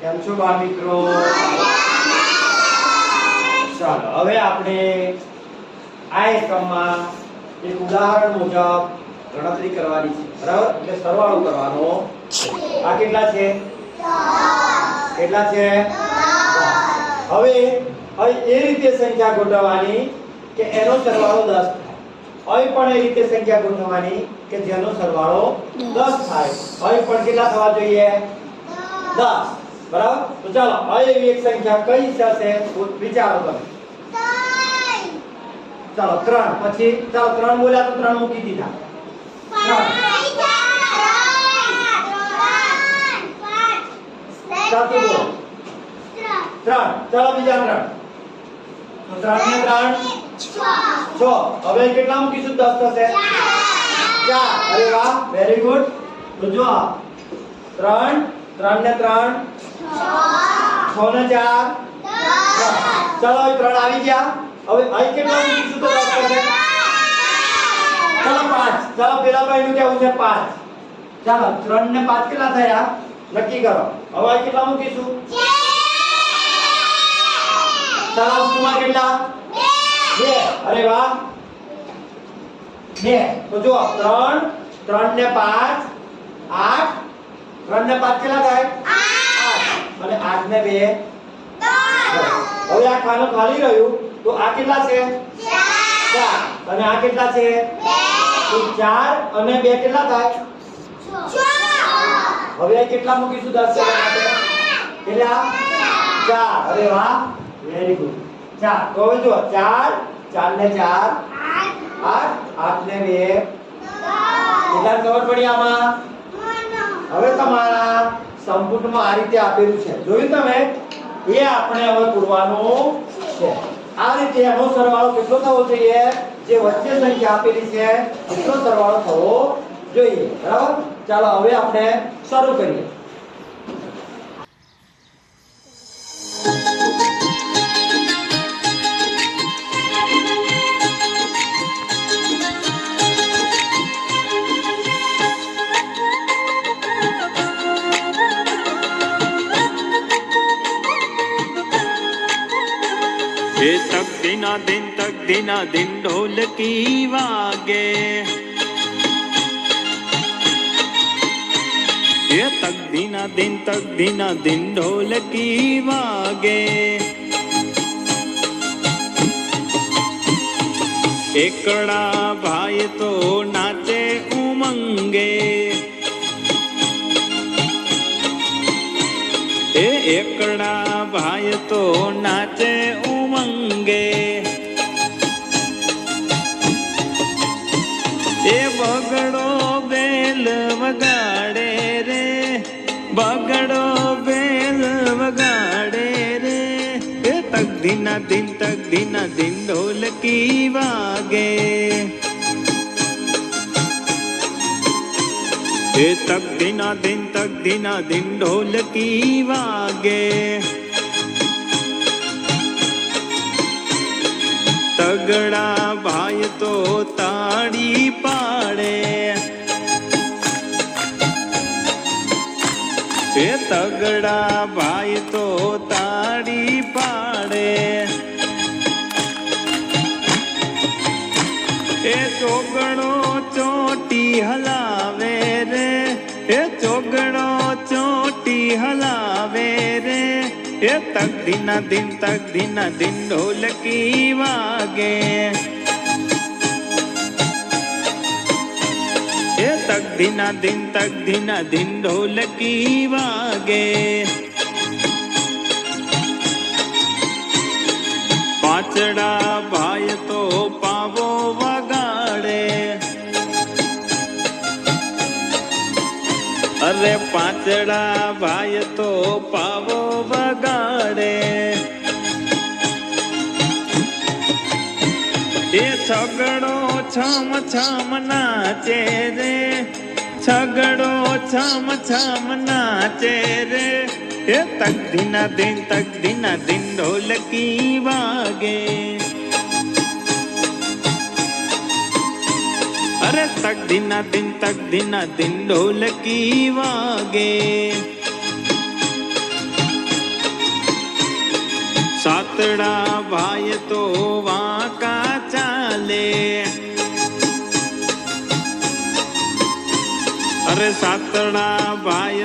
કેમ છો બાળ મિત્રો? ચાલો, હવે આપણે આ એકમમાં એક ઉદાહરણ મુજબ ગણતરી કરવાની છે. બરાબર? એટલે સરવાળો કરવાનો. આ કેટલા છે? કેટલા છે? હવે હવે એ રીતે સંખ્યા ગોઠવવાની કે એનો સરવાળો 10 થાય. હવે પણ એ રીતે સંખ્યા ગોઠવવાની કે જેનો સરવાળો 10 થાય. હવે પણ કેટલા થવા જોઈએ? 10 બરાબર તો ચાલો હવે એવી એક સંખ્યા કઈ થશે વિચારો તમે ચાલો 3 પછી ચાલો 3 બોલ્યા તો 3 મૂકી દીધા સાચું બોલો 3 ચાલો બીજા 3 તો 3 ને 3 છ હવે કેટલા મૂકીશું 10 થશે ચાર અરે વાહ વેરી ગુડ તો જો આ ત્રણ ત્રણ ને ત્રણ છ ને ચાર ચાલો હવે ત્રણ આવી ગયા હવે અહીં કેટલા મૂકીશું તો દસ થશે ચાલો પાંચ ચાલો પેલા ભાઈ નું કેવું છે પાંચ ચાલો ત્રણ ને પાંચ કેટલા થયા નક્કી કરો હવે અહીં કેટલા મૂકીશું ચાલો સુમાં કેટલા બે અરે વાહ બે તો જો ત્રણ ત્રણ ને પાંચ આઠ ત્રણ ને પાંચ કેટલા થાય આઠ અને આઠ ને બે હવે આ ખાનું ખાલી રહ્યું. તો આ કેટલા છે? ચાર. અને આ કેટલા છે? તો ચાર અને બે કેટલા થાય? હવે આ કેટલા મૂકીશું? દસ કેટલા? ચાર. અરે વાહ. વેરી ગુડ ચાર. તો હવે જો ચાર ચાર ને ચાર. આઠ. આઠ. ને બે. કેટલા ખબર પડી આમાં? હવે તમારા સંપુટમાં આ રીતે આપેલું છે. જોયું તમે? એ આપણે હવે પૂરવાનું છે. આ રીતે એનો સરવાળો કેટલો થવો જોઈએ? જે વચ્ચે સંખ્યા આપેલી છે, એટલો સરવાળો થવો જોઈએ. બરાબર? ચાલો, હવે આપણે શરૂ કરીએ. तक दिना दिन तक दिना दिन ढोल की वागे। ये तक दिना दिन तक दिना दिन ढोल की वागे। एकड़ा भाई तो नाचे उमंगे। ए एकड़ा भाई तो नाचे दिन दिन तक दिन दिन ढोल की वागे। ये तक दिना दिन तक दिना दिन ढोल की वागे। तगड़ा भाई तो होता તગડા ભાઈ તો તાળી પાડે. એ ચોગણો ચોટી હલાવે રે. એ ચોગડો ચોટી હલાવે રે. એ તક દિના દિન તક દિના દિન ઢોલકી વાગે. तक धिना दिन तक धिना दिन ढोलकी वागे। पाचड़ा भाई तो पावो वगाड़े। अरे पाचड़ा भाई तो पावो वगाड़े। એ છગડો છમ છમ નાચે રે, છગડો છમ છમ નાચે રે. એ તક દિના દિન તક દિના ઢોલકી વાગે. અરે તક દિના દિન તક દિના દિન ઢોલકી વાગે. સાતડા ભાઈ તો વાંકા ચાલે અરે સાતડા ભાઈ